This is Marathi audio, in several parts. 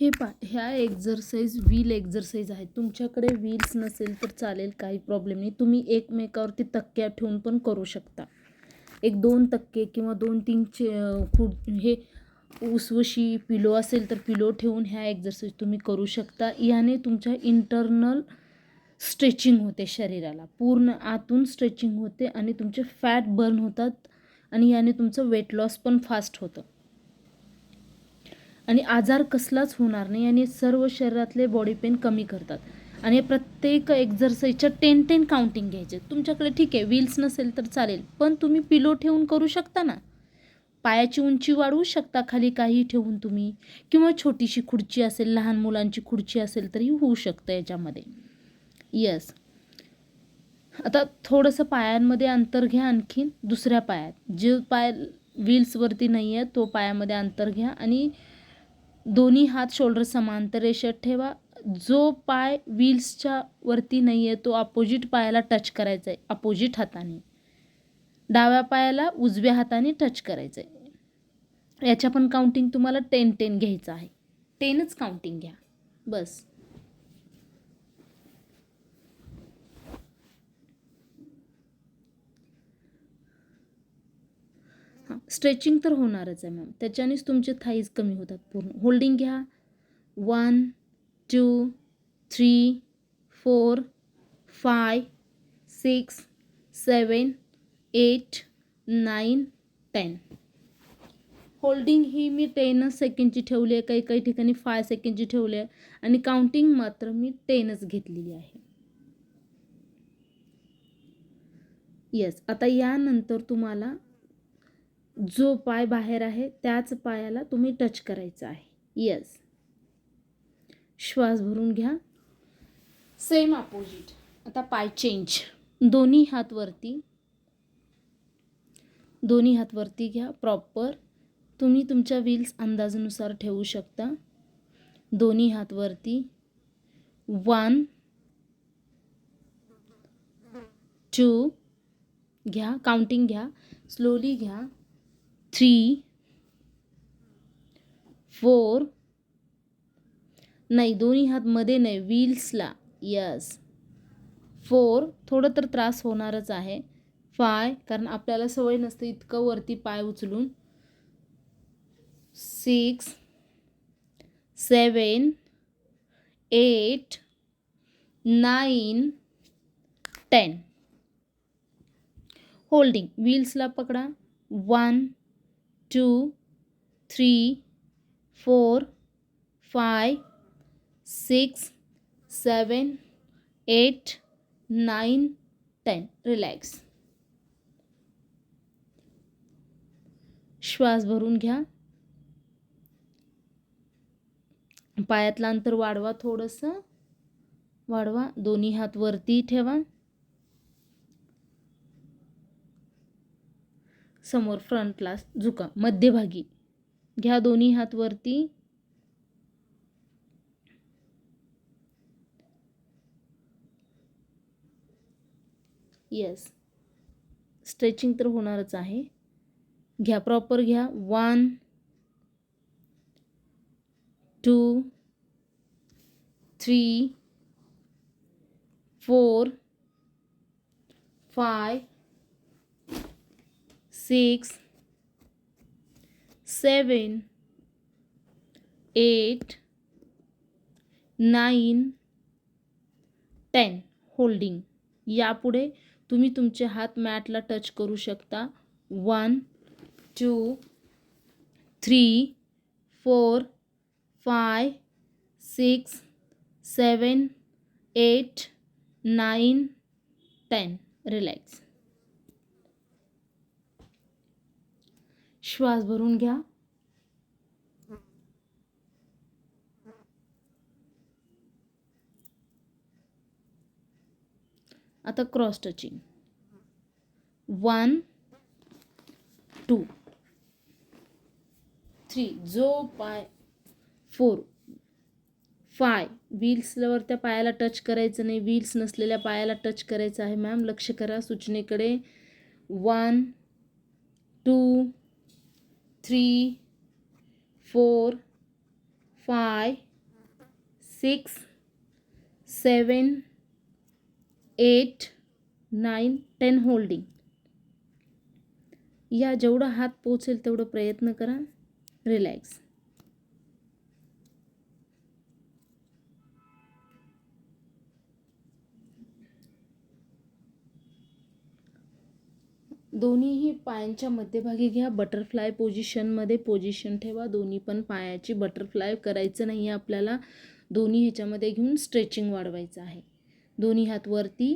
हे पा ह्या एक्झरसाईज व्हील एक्झरसाईज आहेत. तुमच्याकडे व्हील्स नसेल तर चालेल काही प्रॉब्लेम नाही. तुम्ही एकमेकावरती तक्क्या ठेवून पण करू शकता. एक दोन तक्के किंवा दोन तीन चे खुड हे उसवशी पिलो असेल तर पिलो ठेवून ह्या एक्झरसाईज तुम्ही करू शकता. याने तुमच्या इंटरनल स्ट्रेचिंग होते शरीराला. पूर्ण आतून स्ट्रेचिंग होते आणि तुमचे फॅट बर्न होतात आणि याने तुमचं वेट लॉस पण फास्ट होतं. आणि आजार कसलाच होणार नाही आणि सर्व शरीरातले बॉडी पेन कमी करतात. आणि प्रत्येक एक्झरसाईजच्या टेन टेन काउंटिंग घ्यायचे. तुमच्याकडे ठीक आहे व्हील्स नसेल तर चालेल पण तुम्ही पिलो ठेवून करू शकता ना? पायाची उंची वाढवू शकता खाली काही ठेवून तुम्ही. किंवा छोटीशी खुर्ची असेल लहान मुलांची खुर्ची असेल तरी होऊ शकतं याच्यामध्ये. यस आता थोडंसं पायांमध्ये अंतर घ्या आणखीन दुसऱ्या पायात. जे पाय व्हील्सवरती नाही आहे तो पायामध्ये अंतर घ्या आणि दोन्ही हात शोल्डर समांतर रेषेत ठेवा. जो पाय व्हील्सच्या वरती नाही आहे तो अपोजिट पायाला टच करायचा आहे अपोजिट हाताने. डाव्या पायाला उजव्या हाताने टच करायचं आहे याच्या पण काउंटिंग तुम्हाला टेन टेन घ्यायचं आहे. टेनच काउंटिंग घ्या. बस हां स्ट्रेचिंग तर होणारच आहे मॅम. त्याच्यानेच तुमचे थाईज कमी होतात पूर्ण. होल्डिंग घ्या. One two three four five six seven eight nine ten. Holding ही मी टेनच सेकंडची ठेवली आहे. काही काही ठिकाणी फाय सेकंडची ठेवली आहे. आणि काउंटिंग मात्र मी टेनच घेतलेली आहे. येस आता यानंतर तुम्हाला जो पाय बाहेर आहे त्याच पायाला तुम्ही टच करायचं आहे. येस श्वास भरून घ्या. सेम अपोजिट आता पाय चेंज दोन्ही हात वरती. दोन्ही हात वरती घ्या प्रॉपर तुम्ही तुमच्या व्हील्स अंदाजानुसार ठेवू शकता. दोन्ही हात वरती. वन टू घ्या. काउंटिंग घ्या. स्लोली घ्या. थ्री फोर नाही दोन्ही हात मध्ये नाही व्हील्सला यस फोर थोडं तर त्रास होणारच आहे. फाय कारण आपल्याला सवय नसते इतकं वरती पाय उचलून. Six seven eight nine ten holding व्हील्सला पकडा. One two, three, four five six, seven, eight, nine, ten. Relax. श्वास भरून घ्या. पायातलं अंतर वाढवा थोडंसं. वाढवा. दोन्ही हात वरती ठेवा. समोर फ्रंटला झुका. मध्यभागी. घ्या दोन्ही हात वरती. येस स्ट्रेचिंग तर होणारच आहे. घ्या प्रॉपर घ्या. One two three four five six seven eight nine ten holding. यापुढे तुम्ही तुमचे हात मॅटला टच करू शकता. One two three four five six seven eight nine ten. Relax. श्वास भरून घ्या. आता cross touching one two three जो पाय फोर फाय व्हील्सवर त्या पायाला टच करायचं नाही. व्हील्स नसलेल्या पायाला टच करायचं आहे मॅम लक्ष करा सूचनेकडे. One two three four five six seven eight nine ten holding. या जेवढं हात पोचेल तेवढं प्रयत्न करा. रिलॅक्स. दोन्हीही पायांच्या मध्यभागी घ्या. बटरफ्लाय पोझिशनमध्ये पोझिशन ठेवा. दोन्ही पण पायाची बटरफ्लाय करायचं नाही आहे आपल्याला. दोन्ही ह्याच्यामध्ये घेऊन स्ट्रेचिंग वाढवायचं आहे. दोन्ही हात वरती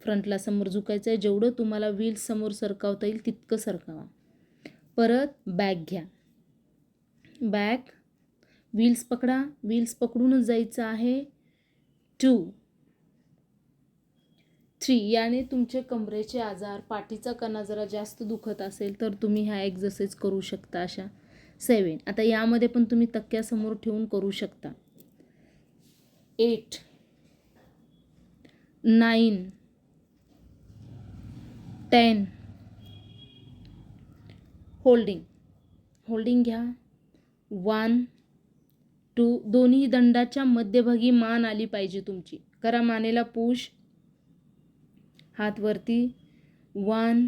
फ्रंटला समोर झुकायचं आहे. जेवढं तुम्हाला व्हील समोर सरकावता येईल तितकं सरकावा. परत बॅग घ्या. बॅग व्हील्स पकडा. व्हील्स पकडूनच जायचं आहे. टू थ्री याने तुमचे कमरेचे आजार पाठीचा कणा जरा जास्त दुखत असेल तर तुम्ही ह्या एक्झरसाईज करू शकता अशा सेवन. आता यामध्ये पण तुम्ही तक्क्यासमोर ठेवून करू शकता. Eight nine ten holding. Holding घ्या. वन टू दोन्ही दंडाच्या मध्यभागी मान आली पाहिजे तुमची. करा मानेला पुश. हात वरती. वन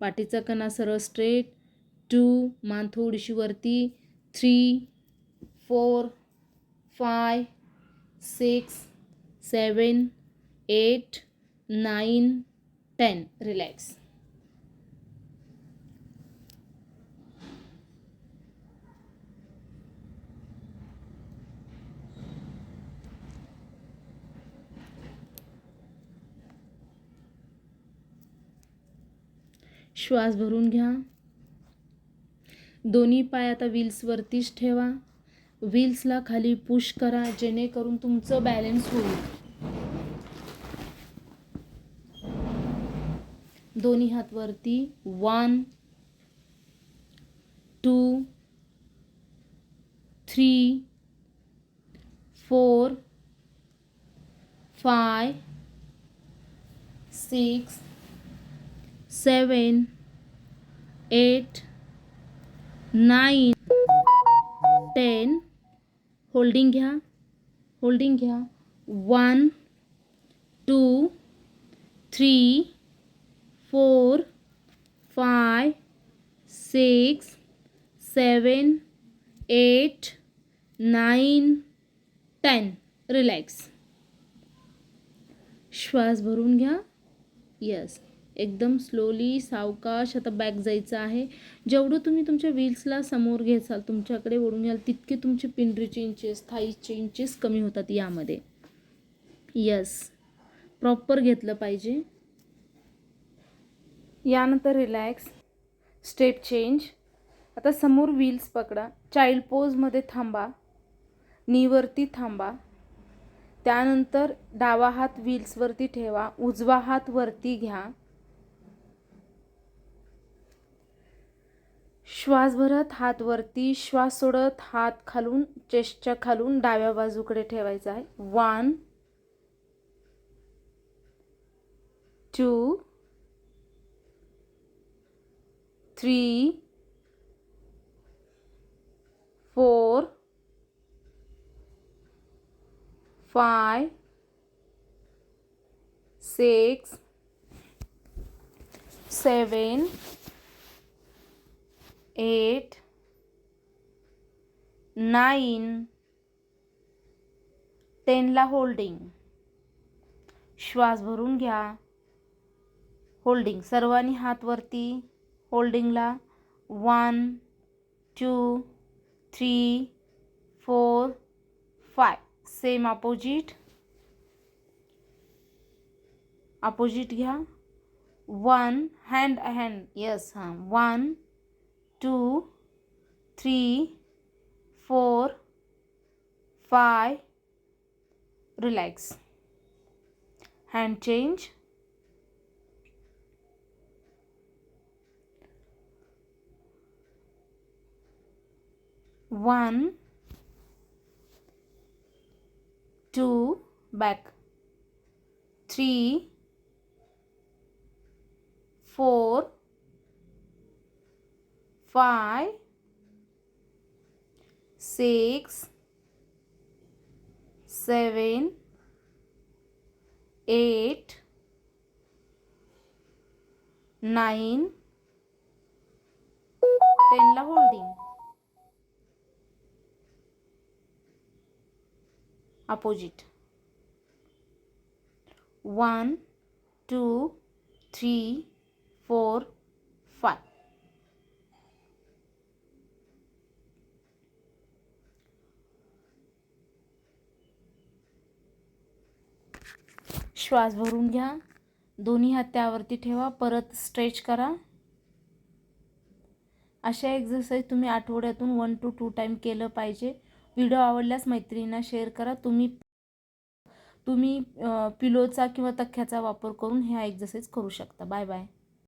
पाठीचा कणा सरळ स्ट्रेट टू मान थोडीशी वरती. Three four five six seven eight nine ten. Relax. श्वास भरून घ्या. दोन्ही पाय आता व्हील्सवरतीच ठेवा. व्हील्सला खाली पुश करा जेणेकरून तुमचं बॅलन्स होईल. दोन्ही हात वरती. One two three four five six seven, eight nine ten, holding घ्या होल्डिंग घ्या, one, two, three, four, five, six, seven, eight nine ten. Relax. श्वास भरून घ्या. यस. एकदम स्लोली सावकाश आता बॅक जायचं आहे. जेवढं तुम्ही तुमच्या व्हील्सला समोर घेसाल तुमच्याकडे ओढून घ्याल तितके तुमचे पिंडरीचे इंचेस थाईचे इंचेस कमी होतात यामध्ये. यस प्रॉपर घेतलं पाहिजे. यानंतर रिलॅक्स स्टेट चेंज आता समोर व्हील्स पकडा. चाइल्ड पोजमध्ये थांबा. नीवरती थांबा. त्यानंतर डावा हात व्हील्सवरती ठेवा. उजवा हात वरती घ्या. श्वास भरत हात वरती श्वास सोडत हात खालून चेस्टच्या खालून डाव्या बाजूकडे ठेवायचा आहे. One two three four five six seven eight nine टेनला holding. श्वास भरून घ्या. होल्डिंग. सर्वांनी हात वरती होल्डिंगला one, two, three, four, five. Same opposite. Opposite घ्या. One, hand hand. यस, हाँ. One two, three, four, five. Relax. Hand change. One, two, back, three, five six seven eight nine टेनला holding opposite one two three four five श्वास भरून घ्या. दोन्ही हात त्यावरती ठेवा. परत स्ट्रेच करा. अशा एक्झरसाईज तुम्ही आठवड्यातून वन टू टू टाईम केलं पाहिजे. व्हिडिओ आवडल्यास मैत्रिणींना शेअर करा. तुम्ही तुम्ही पिलोचा किंवा तख्याचा वापर करून ह्या एक्झरसाईज करू शकता. Bye bye